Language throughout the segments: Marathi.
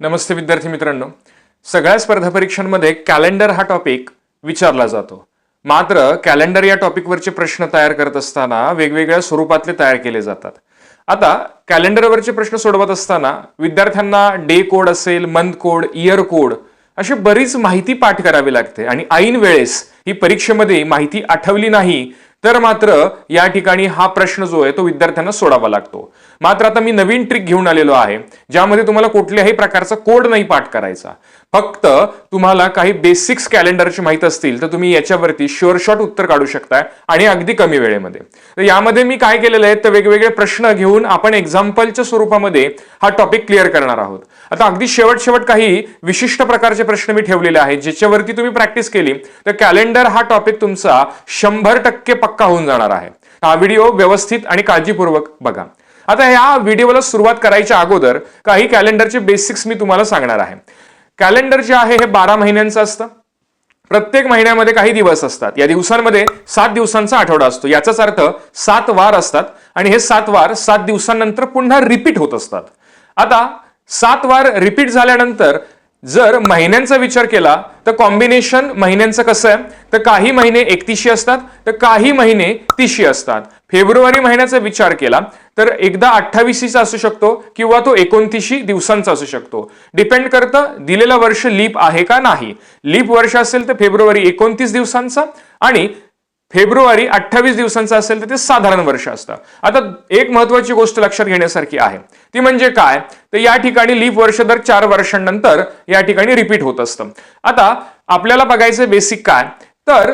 नमस्ते विद्यार्थी मित्रांनो. सगळ्या स्पर्धा परीक्षांमध्ये कॅलेंडर हा टॉपिक विचारला जातो. मात्र कॅलेंडर या टॉपिकवरचे प्रश्न तयार करत असताना वेगवेगळ्या स्वरूपातले तयार केले जातात. आता कॅलेंडरवरचे प्रश्न सोडवत असताना विद्यार्थ्यांना डे कोड असेल मंथ कोड इयर कोड अशी बरीच माहिती पाठ करावी लागते. आणि ऐन वेळेस ही परीक्षेमध्ये माहिती आठवली नाही तर मात्र या ठिकाणी हा प्रश्न जो आहे तो विद्यार्थ्यांना सोडावा लागतो. मात्र आता मी नवीन ट्रिक घेऊन आलेलो आहे ज्यामध्ये तुम्हाला कुठल्याही प्रकारचा कोड नाही पाठ करायचा. फक्त तुम्हाला काही बेसिक्स कॅलेंडरची माहीत असतील तर तुम्ही याच्यावरती शॉट उत्तर काढू शकताय आणि अगदी कमी वेळेमध्ये. तर यामध्ये मी काय केलेलं आहे तर वेगवेगळे प्रश्न घेऊन आपण एक्झाम्पलच्या स्वरूपामध्ये हा टॉपिक क्लिअर करणार आहोत. आता अगदी शेवट शेवट काही विशिष्ट प्रकारचे प्रश्न मी ठेवलेले आहेत ज्याच्यावरती तुम्ही प्रॅक्टिस केली तर कॅलेंडर हा टॉपिक तुमचा शंभर टक्के पक्का होऊन जाणार आहे. हा व्हिडिओ व्यवस्थित आणि काळजीपूर्वक बघा. आता या व्हिडिओला सुरुवात करायच्या अगोदर काही कॅलेंडरचे बेसिक्स मी तुम्हाला सांगणार आहे. कॅलेंडर जे आहे हे बारा महिन्यांचं असतं. प्रत्येक महिन्यामध्ये काही दिवस असतात. या दिवसांमध्ये सात दिवसांचा आठवडा असतो. याचाच अर्थ सात वार असतात आणि हे सात वार सात दिवसांनंतर पुन्हा रिपीट होत असतात. आता सात वार रिपीट झाल्यानंतर जर महिन्यांचा विचार केला तर कॉम्बिनेशन महिन्यांचं कसं आहे? तर काही महिने एकतीशी असतात तर काही महिने तीशी असतात. फेब्रुवारी महिन्याचा विचार केला तर एकदा अठ्ठावीसीचा असू शकतो किंवा तो एकोणतीसशी दिवसांचा असू शकतो. डिपेंड करतं दिलेलं वर्ष लीप आहे का नाही. लीप वर्ष असेल तर फेब्रुवारी एकोणतीस दिवसांचा आणि फेब्रुवारी अठ्ठावीस दिवसांचा असेल तर ते साधारण वर्ष असतं. आता एक महत्वाची गोष्ट लक्षात घेण्यासारखी आहे. ती म्हणजे काय? तर या ठिकाणी लीप वर्ष दर चार वर्षांनंतर या ठिकाणी रिपीट होत असतं. आता आपल्याला बघायचं बेसिक काय? तर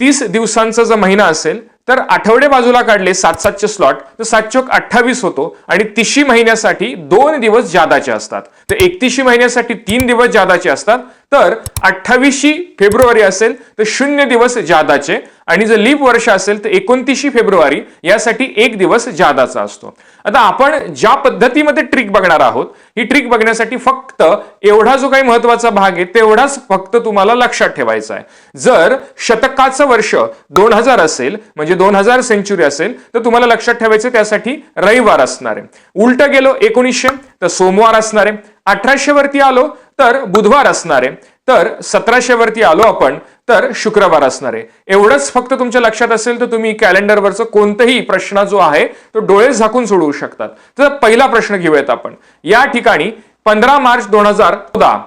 तीस दिवसांचा जर महिना असेल तर आठवडे बाजूला काढले सात सातचे स्लॉट तर सात चोक अठ्ठावीस होतो आणि तिशी महिन्यासाठी दोन दिवस जादाचे असतात. तर एकतीशी महिन्यासाठी तीन दिवस जादाचे असतात. तर अठ्ठावीसशी फेब्रुवारी असेल तर शून्य दिवस जादाचे. आणि जर लीप वर्ष असेल तर एकोणतीसशी फेब्रुवारी यासाठी एक दिवस जादाचा असतो. आता आपण ज्या पद्धतीमध्ये ट्रिक बघणार आहोत ही ट्रिक बघण्यासाठी फक्त एवढा जो काही महत्त्वाचा भाग आहे तेवढाच फक्त तुम्हाला लक्षात ठेवायचा आहे. जर शतकाचं वर्ष दोन हजार असेल म्हणजे दोन हजार सेंचुरी असेल तर तुम्हाला लक्षात ठेवायचं त्यासाठी रविवार असणार आहे. उलट गेलो एकोणीसशे तर सोमवार असणार आहे. अठराशे वरती आलो तर बुधवार असणार आहे तर सतराशे वरती आलो आपण तर शुक्रवार असणार. आहे एवढंच फक्त तुमच्या लक्षात असेल तर तुम्ही कॅलेंडरवरचं कोणताही प्रश्न जो आहे तो डोळे झाकून सोडवू शकतात. तर पहिला प्रश्न घेऊयात आपण. या ठिकाणी पंधरा मार्च दोन हजार चौदा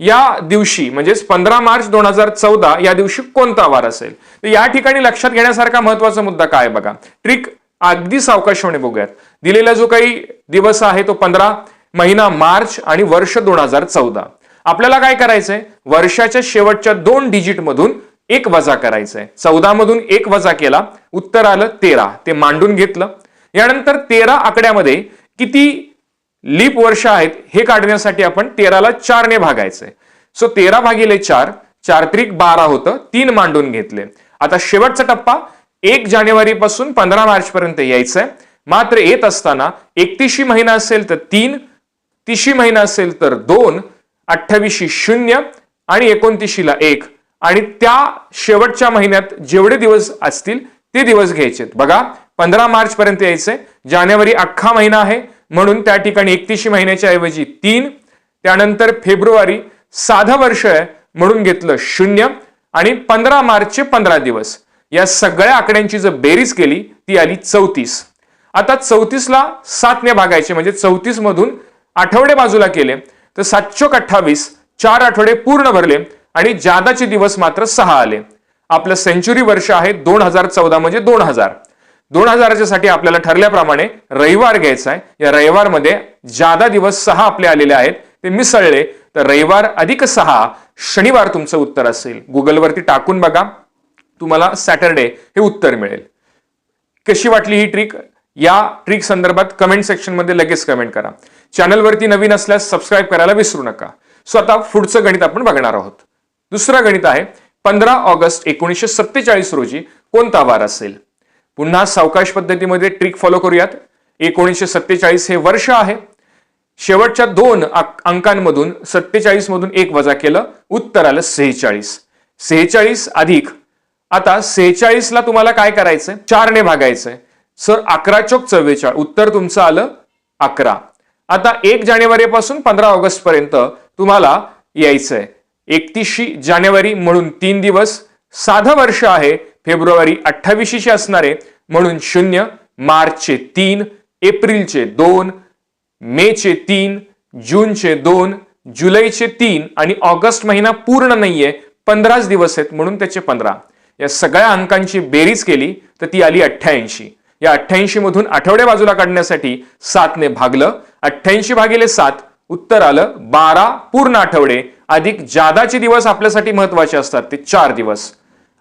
या दिवशी म्हणजेच पंधरा मार्च दोन हजार चौदा या दिवशी कोणता वार असेल? तर या ठिकाणी लक्षात घेण्यासारखा महत्त्वाचा मुद्दा काय बघा. ट्रिक अगदी सावकाशपणे बघूयात. दिलेला जो काही दिवस आहे तो पंधरा महिना मार्च आणि वर्ष दोन हजार चौदा. आपल्याला काय करायचंय? वर्षाच्या शेवटच्या दोन डिजिट मधून एक वजा करायचंय. चौदा मधून एक वजा केला उत्तर आलं तेरा. ते मांडून घेतलं. यानंतर तेरा आकड्यामध्ये किती लीप वर्ष आहेत हे काढण्यासाठी आपण तेराला चारने भागायचंय. सो तेरा भागिले चार चार त्रिक बारा होतं तीन मांडून घेतले. आता शेवटचा टप्पा एक जानेवारी पासून पंधरा मार्च पर्यंत यायचंय. मात्र येत असताना एकतीशी महिना असेल तर तीन तिशी महिना असेल तर दोन अठ्ठावीसशी शून्य आणि एकोणतीसशीला एक. आणि त्या शेवटच्या महिन्यात जेवढे दिवस असतील ते दिवस घ्यायचे बघा पंधरा मार्च पर्यंत यायचंय. जानेवारी अख्खा महिना आहे. म्हणून त्या ठिकाणी एकतीशी महिन्याच्या ऐवजी तीन त्यानंतर फेब्रुवारी साधं वर्ष आहे. म्हणून घेतलं शून्य आणि पंधरा मार्चचे पंधरा दिवस. या सगळ्या आकड्यांची जर बेरीज केली ती आली चौतीस. आता चौतीसला सातने भागायचे म्हणजे चौतीस मधून आठवडे बाजूला केले तर सातशे अठ्ठावीस चार आठवडे पूर्ण भरले आणि जादाचे दिवस मात्र सहा आले. आपलं सेंचुरी वर्ष आहे दोन हजार चौदा म्हणजे दोन हजार. दोन हजाराच्या साठी आपल्याला ठरल्याप्रमाणे रविवार घ्यायचा आहे. या रविवारमध्ये जादा दिवस सहा आपले आलेले आहेत ते मिसळले तर रविवार अधिक सहा शनिवार तुमचं उत्तर असेल. गुगलवरती टाकून बघा तुम्हाला सॅटरडे हे उत्तर मिळेल. कशी वाटली ही ट्रिक या ट्रिक संदर्भात कमेंट सेक्शनमध्ये लगेच कमेंट करा. चॅनलवरती नवीन असल्यास सबस्क्राईब करायला विसरू नका. सो आता पुढचं गणित आपण बघणार आहोत. दुसरं गणित आहे पंधरा ऑगस्ट एकोणीसशे सत्तेचाळीस रोजी कोणता वार असेल? पुन्हा सावकाश पद्धतीमध्ये ट्रिक फॉलो करूयात. एकोणीसशे सत्तेचाळीस हे वर्ष आहे. शेवटच्या दोन अंकांमधून सत्तेचाळीस मधून एक वजा केलं उत्तर आलं सेहेचाळीस. सेहेचाळीस अधिक आता सेहेचाळीसला तुम्हाला काय करायचंय? चारने भागायचंय. सर अकरा चोक चव्वेचाळ. उत्तर तुमचं आलं अकरा. आता एक जानेवारीपासून पंधरा ऑगस्ट पर्यंत तुम्हाला यायचं आहे एकतीसशी जानेवारी म्हणून तीन दिवस साधं वर्ष आहे फेब्रुवारी अठ्ठावीसशे असणारे म्हणून शून्य मार्चचे तीन एप्रिलचे दोन मेचे तीन जूनचे दोन जुलैचे तीन आणि ऑगस्ट महिना पूर्ण नाहीये पंधराच दिवस आहेत म्हणून त्याचे पंधरा. या सगळ्या अंकांची बेरीज केली तर ती आली अठ्ठ्याऐंशी. या अठ्ठ्याऐंशी मधून आठवड्या बाजूला काढण्यासाठी सातने भागलं. अठ्ठ्याऐंशी भागिले सात उत्तर आलं बारा पूर्ण आठवडे. अधिक जादाचे दिवस आपल्यासाठी महत्त्वाचे असतात ते चार दिवस.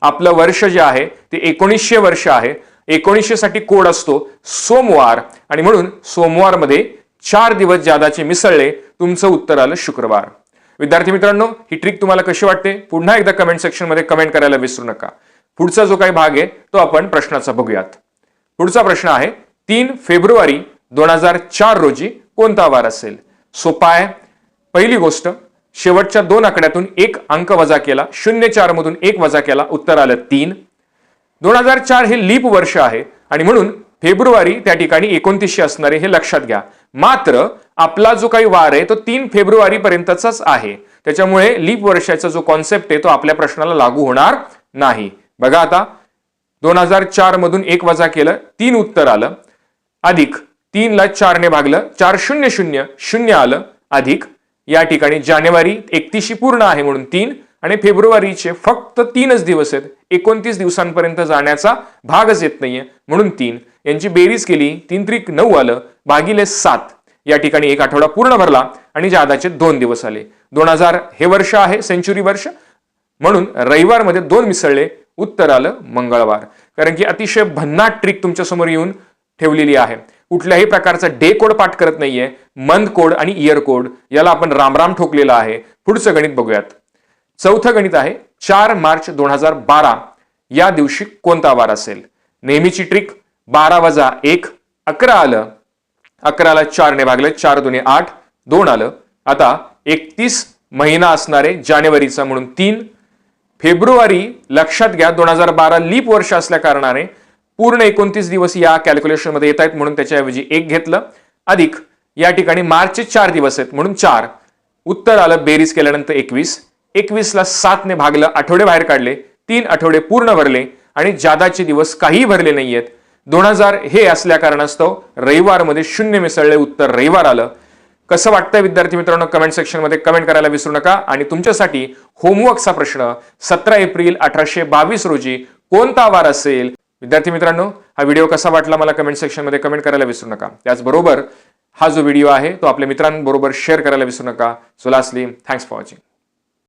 आपलं वर्ष जे आहे ते एकोणीसशे वर्ष आहे. एकोणीसशे साठी कोड असतो सोमवार. आणि म्हणून सोमवारमध्ये चार दिवस जादाचे मिसळले तुमचं उत्तर आलं शुक्रवार. विद्यार्थी मित्रांनो ही ट्रिक तुम्हाला कशी वाटते? पुन्हा एकदा कमेंट सेक्शनमध्ये कमेंट करायला विसरू नका. पुढचा जो काही भाग आहे तो आपण प्रश्नाचा बघूयात. पुढचा प्रश्न आहे तीन फेब्रुवारी दोन हजार चार रोजी कोणता वार असेल? सोपा आहे पहिली गोष्ट शेवटच्या दोन आकड्यातून एक अंक वजा केला शून्य चार मधून एक वजा केला उत्तर आलं तीन. दोन हजार चार हे लीप वर्ष आहे आणि म्हणून फेब्रुवारी त्या ठिकाणी एकोणतीसशे असणारे हे लक्षात घ्या. मात्र आपला जो काही वार आहे तो तीन फेब्रुवारी पर्यंतचाच आहे. त्याच्यामुळे लीप वर्षाचा जो कॉन्सेप्ट आहे तो आपल्या प्रश्नाला लागू होणार नाही. बघा आता दोन हजार चार मधून एक वजा केलं तीन उत्तर आलं अधिक तीनला चारने भागलं चार शून्य शून्य शून्य आलं अधिक. या ठिकाणी जानेवारी एकतीशी पूर्ण आहे म्हणून तीन आणि फेब्रुवारीचे फक्त तीनच दिवस आहेत. एकोणतीस दिवसांपर्यंत जाण्याचा भागच येत नाहीये म्हणून तीन. यांची बेरीज केली तीन त्रिक नऊ आलं भागिले सात. या ठिकाणी एक आठवडा पूर्ण भरला आणि जादाचे दोन दिवस आले. दोन हजार हे वर्ष आहे सेंचुरी वर्ष. म्हणून रविवारमध्ये दोन मिसळले उत्तर आलं मंगळवार. कारण की अतिशय भन्नाट ट्रिक तुमच्यासमोर येऊन ठेवलेली आहे. कुठल्याही प्रकारचा डे कोड पाठ करत नाहीये. मंथ कोड आणि इयर कोड याला आपण रामराम ठोकलेला आहे. पुढचं गणित बघूयात. चौथं गणित आहे चार मार्च दोन हजार बारा. या दिवशी कोणता वार असेल? नेहमीची ट्रिक बारा वजा एक अकरा आलं. अकराला चारने भागले चार दोन्ही आठ दोन आलं. आता एकतीस महिना असणारे जानेवारीचा म्हणून तीन फेब्रुवारी लक्षात घ्या दोन हजार बारा लीप वर्ष असल्या कारणाने पूर्ण एकोणतीस दिवस या कॅल्क्युलेशनमध्ये येत आहेत म्हणून त्याच्याऐवजी एक घेतलं. अधिक या ठिकाणी मार्चचे चार दिवस आहेत म्हणून चार. उत्तर आलं बेरीज केल्यानंतर एकवीस. एकवीसला सातने भागलं आठवडे बाहेर काढले. तीन आठवडे पूर्ण भरले आणि जादाचे दिवस काही भरले नाहीयेत. दोन हजार हे असल्या कारणास्तव रविवारमध्ये शून्य मिसळले उत्तर रविवार आलं. कसं वाटतंय विद्यार्थी मित्रांनो कमेंट सेक्शनमध्ये कमेंट करायला विसरू नका. आणि तुमच्यासाठी होमवर्कचा प्रश्न सतरा एप्रिल अठराशे बावीस रोजी कोणता वार असेल? विद्यार्थी मित्रांनो हा व्हिडिओ कसा वाटला मला कमेंट सेक्शनमध्ये कमेंट करायला विसरू नका. त्याचबरोबर हा जो व्हिडिओ आहे तो आपल्या मित्रांबरोबर शेअर करायला विसरू नका. So lastly thanks for watching